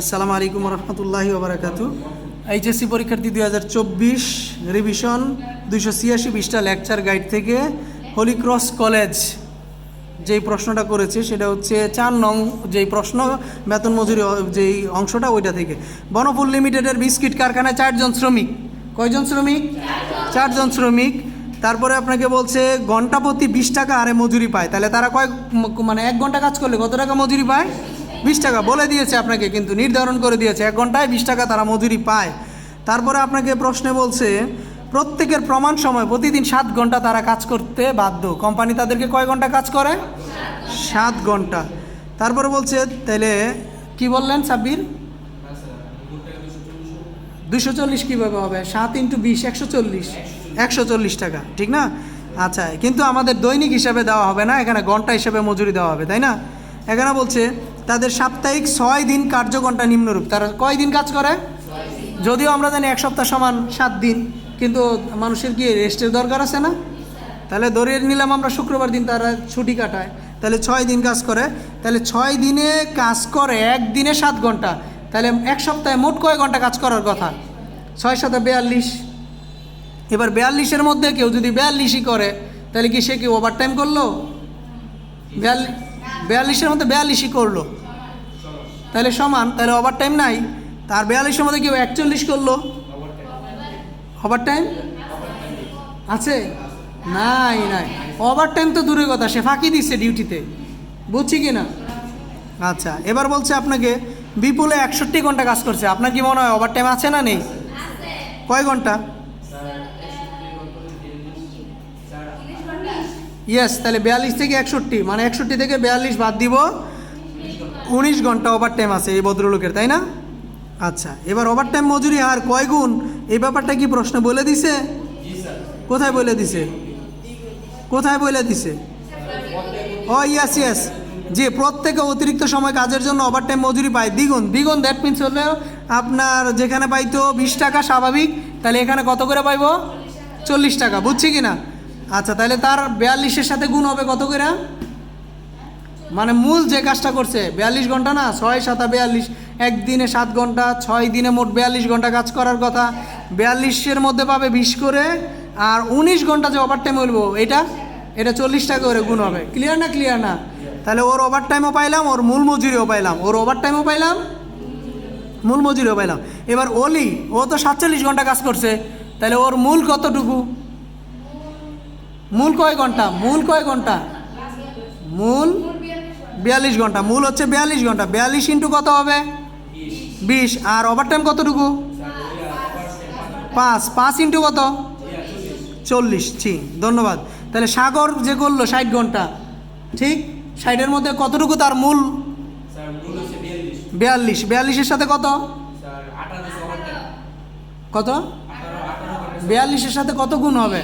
আসসালামু আলাইকুম রহমতুল্লাহি ওবরাকাতু এইচএসসি পরীক্ষার্থী দুই হাজার চব্বিশ রিভিশন দুইশো ছিয়াশি বিশটা লেকচার গাইড থেকে হোলি ক্রস কলেজ যেই প্রশ্নটা করেছে, সেটা হচ্ছে চার নং যেই প্রশ্ন, বেতন মজুরি, যেই অংশটা ওইটা থেকে। বনফুল লিমিটেডের বিস্কিট কারখানায় চারজন শ্রমিক। কয়জন শ্রমিক? চারজন শ্রমিক। তারপরে আপনাকে বলছে ঘণ্টা প্রতি বিশ টাকা আরে মজুরি পায়। তাহলে তারা কয় মানে এক ঘণ্টা কাজ করলে কত টাকা মজুরি পায়? বিশ টাকা বলে দিয়েছে আপনাকে, কিন্তু নির্ধারণ করে দিয়েছে। এক ঘন্টায় বিশ টাকা তারা মজুরি পায়। তারপরে আপনাকে প্রশ্নে বলছে, প্রত্যেকের প্রমাণ সময়, প্রতিদিন সাত ঘণ্টা তারা কাজ করতে বাধ্য। কোম্পানি তাদেরকে কয় ঘণ্টা কাজ করে? সাত ঘণ্টা। তারপরে বলছে, তাহলে কি বললেন সাব্বির? দুশো চল্লিশ কীভাবে হবে? সাত ইন্টু বিশ, একশো চল্লিশ। একশো চল্লিশ টাকা, ঠিক না? আচ্ছা কিন্তু আমাদের দৈনিক হিসাবে দেওয়া হবে না, এখানে ঘণ্টা হিসাবে মজুরি দেওয়া হবে, তাই না? এখানে বলছে তাদের সাপ্তাহিক ছয় দিন কার্যঘণ্টা নিম্নরূপ। তারা কয় দিন কাজ করে? যদিও আমরা জানি এক সপ্তাহ সমান সাত দিন, কিন্তু মানুষের কি রেস্টের দরকার আছে না? তাহলে ধরে নিলাম আমরা শুক্রবার দিন তারা ছুটি কাটায়। তাহলে ছয় দিন কাজ করে। তাহলে ছয় দিনে কাজ করে একদিনে সাত ঘণ্টা তাহলে এক সপ্তাহে মোট কয় ঘণ্টা কাজ করার কথা? ছয় সাথে বেয়াল্লিশ। এবার বেয়াল্লিশের মধ্যে কেউ যদি বেয়াল্লিশই করে, তাহলে কি সে কি ওভার টাইম করল? বেয়াল্লিশ বেয়াল্লিশের মধ্যে বেয়াল্লিশই করল। তাহলে সমান, তাহলে ওভার টাইম নাই। তার বেয়াল্লিশের মধ্যে কেউ একচল্লিশ করল। ওভার টাইম আছে? নাই নাই। ওভার টাইম তো দূরের কথা, সে ফাঁকি দিচ্ছে ডিউটিতে বুঝছি কি না? আচ্ছা এবার বলছে আপনাকে, বিপুলে একষট্টি ঘণ্টা কাজ করছে। আপনার কি মনে হয় ওভার টাইম আছে না নেই? কয় ঘণ্টা? ইয়েস তাহলে বিয়াল্লিশ থেকে একষট্টি মানে একষট্টি থেকে বিয়াল্লিশ বাদ দিব। উনিশ ঘণ্টা ওভার টাইম আছে এই ভদ্রলোকের, তাই না? আচ্ছা এবার ওভার টাইম মজুরি আর কয় গুণ? এই ব্যাপারটা কি প্রশ্ন বলে দিছে? কোথায় বলে দিছে? কোথায় বলে দিছে? ও ইয়াস ইয়াস যে প্রত্যেকে অতিরিক্ত সময় কাজের জন্য ওভার টাইম মজুরি পায়। দ্বিগুণ দ্বিগুণ দ্যাট মিনস হলো আপনার যেখানে পাইতো বিশ টাকা, স্বাভাবিক। তাহলে এখানে কত করে পাইবো? চল্লিশ টাকা, বুঝছি কি না? আচ্ছা তাহলে তার বিয়াল্লিশের সাথে গুণ হবে কত করে? মানে মূল যে কাজটা করছে, বিয়াল্লিশ ঘণ্টা না? ছয় সাতা বিয়াল্লিশ একদিনে সাত ঘণ্টা, ছয় দিনে মোট বিয়াল্লিশ ঘণ্টা কাজ করার কথা। বিয়াল্লিশের মধ্যে পাবে বিশ করে, আর উনিশ ঘণ্টা যে ওভার টাইম বলব এটা? এটা চল্লিশ টাকা করে গুণ হবে। ক্লিয়ার না ক্লিয়ার না? তাহলে ওর ওভার টাইমও পাইলাম, ওর মূল মজুরিও পাইলাম। ওর ওভার টাইমও পাইলাম, মূল মজুরিও পাইলাম। এবার ওলি ও তো সাতচল্লিশ ঘণ্টা কাজ করছে, তাহলে ওর মূল কতটুকু? মূল কয় ঘণ্টা? মূল কয় ঘণ্টা? মূল বিয়াল্লিশ ঘণ্টা। মূল হচ্ছে বিয়াল্লিশ ঘণ্টা। বিয়াল্লিশ ইন্টু কত হবে? বিশ। আর ওভার টাইম কতটুকু? পাঁচ। পাঁচ ইন্টু কত? চল্লিশ। ছি, ধন্যবাদ। তাহলে সাগর যে করল ষাট ঘণ্টা, ঠিক? ষাটের মধ্যে কতটুকু তার মূল? বিয়াল্লিশ। বিয়াল্লিশের সাথে কত? কত? বিয়াল্লিশের সাথে কত গুণ হবে?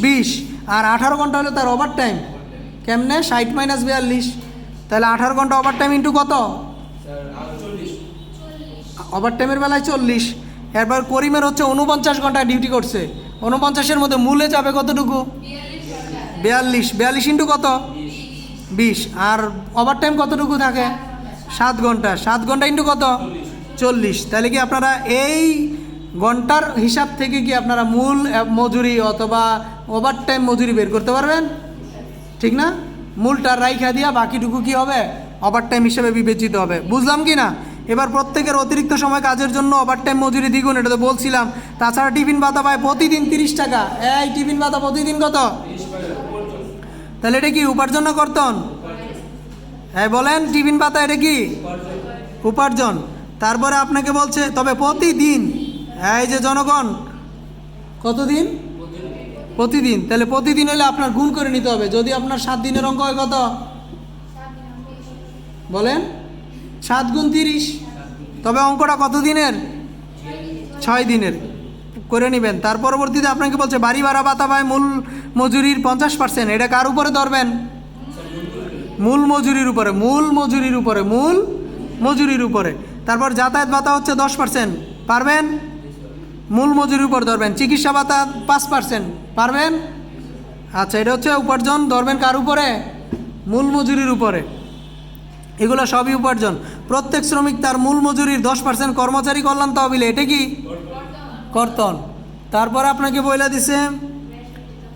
বিশ। আর আঠারো ঘণ্টা হলো তার ওভার টাইম কেমনে? ষাট মাইনাস বিয়াল্লিশ। তাহলে আঠারো ঘণ্টা ওভার টাইম ইন্টু কত? ওভার টাইমের বেলায় চল্লিশ। এরপর করিমের হচ্ছে উনপঞ্চাশ ঘণ্টা ডিউটি করছে। উনপঞ্চাশের মধ্যে মূলে যাবে কতটুকু? বিয়াল্লিশ। বিয়াল্লিশ ইন্টু কত? বিশ। আর ওভার টাইম কতটুকু থাকে? সাত ঘণ্টা। সাত ঘণ্টা ইন্টু কত? চল্লিশ। তাহলে কি আপনারা এই ঘণ্টার হিসাব থেকে কি আপনারা মূল মজুরি অথবা ওভার টাইম মজুরি বের করতে পারবেন? ঠিক না? মূলটা রাইখা দিয়া বাকিটুকু কি হবে? ওভার টাইম হিসেবে বিবেচিত হবে। বুঝলাম কি না? এবার প্রত্যেকের অতিরিক্ত সময় কাজের জন্য ওভার টাইম মজুরি দ্বিগুণ, এটা তো বলছিলাম। তাছাড়া টিফিন ভাতা পায় প্রতিদিন তিরিশ টাকা। এই টিফিন ভাতা প্রতিদিন কত? তাহলে এটা কি উপার্জন করতন? হ্যাঁ বলেন, টিফিন পাতা এটা কি? উপার্জন। তারপরে আপনাকে বলছে, তবে প্রতিদিন এই যে জনগণ, কতদিন? প্রতিদিন। তাহলে প্রতিদিন হলে আপনার গুণ করে নিতে হবে। যদি আপনার সাত দিনের অঙ্ক হয় কত? বলেন। সাত গুণ তিরিশ। তবে অঙ্কটা কত দিনের? ছয় দিনের। করে নেবেন। তার পরবর্তীতে আপনাকে বলছে, বাড়ি ভাড়া ভাতা পায় মূল মজুরির পঞ্চাশ পার্সেন্ট এটা কার উপরে ধরবেন? মূল মজুরির উপরে। মূল মজুরির উপরে। মূল মজুরির উপরে। তারপর যাতায়াত ভাতা হচ্ছে দশ পার্সেন্ট পারবেন? মূল মজুরির উপর ধরবেন। চিকিৎসা ভাতা পাঁচ পার্সেন্ট পারবেন? আচ্ছা এটা হচ্ছে উপার্জন। ধরবেন কার উপরে? মূল মজুরির উপরে। এগুলো সবই উপার্জন। প্রত্যেক শ্রমিক তার মূল মজুরির দশ পার্সেন্ট কর্মচারী কল্যাণ তহবিলে। এটা কি? কর্তন। তারপর আপনাকে বইলা দিছে,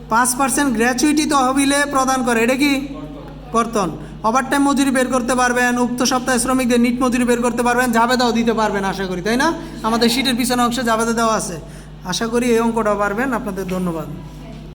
পাঁচ পার্সেন্ট গ্র্যাচুইটি তহবিলে প্রদান করে। এটা কি? কর্তন। ওভারটাইম মজুরি বের করতে পারবেন, উক্ত সপ্তাহে শ্রমিকদের নিট মজুরি বের করতে পারবেন, জাবেদাও দিতে পারবেন আশা করি, তাই না? আমাদের সিটের পিছনে অংশে জাবেদা দেওয়া আছে। আশা করি এই অঙ্কটাও পারবেন, আপনাদের ধন্যবাদ।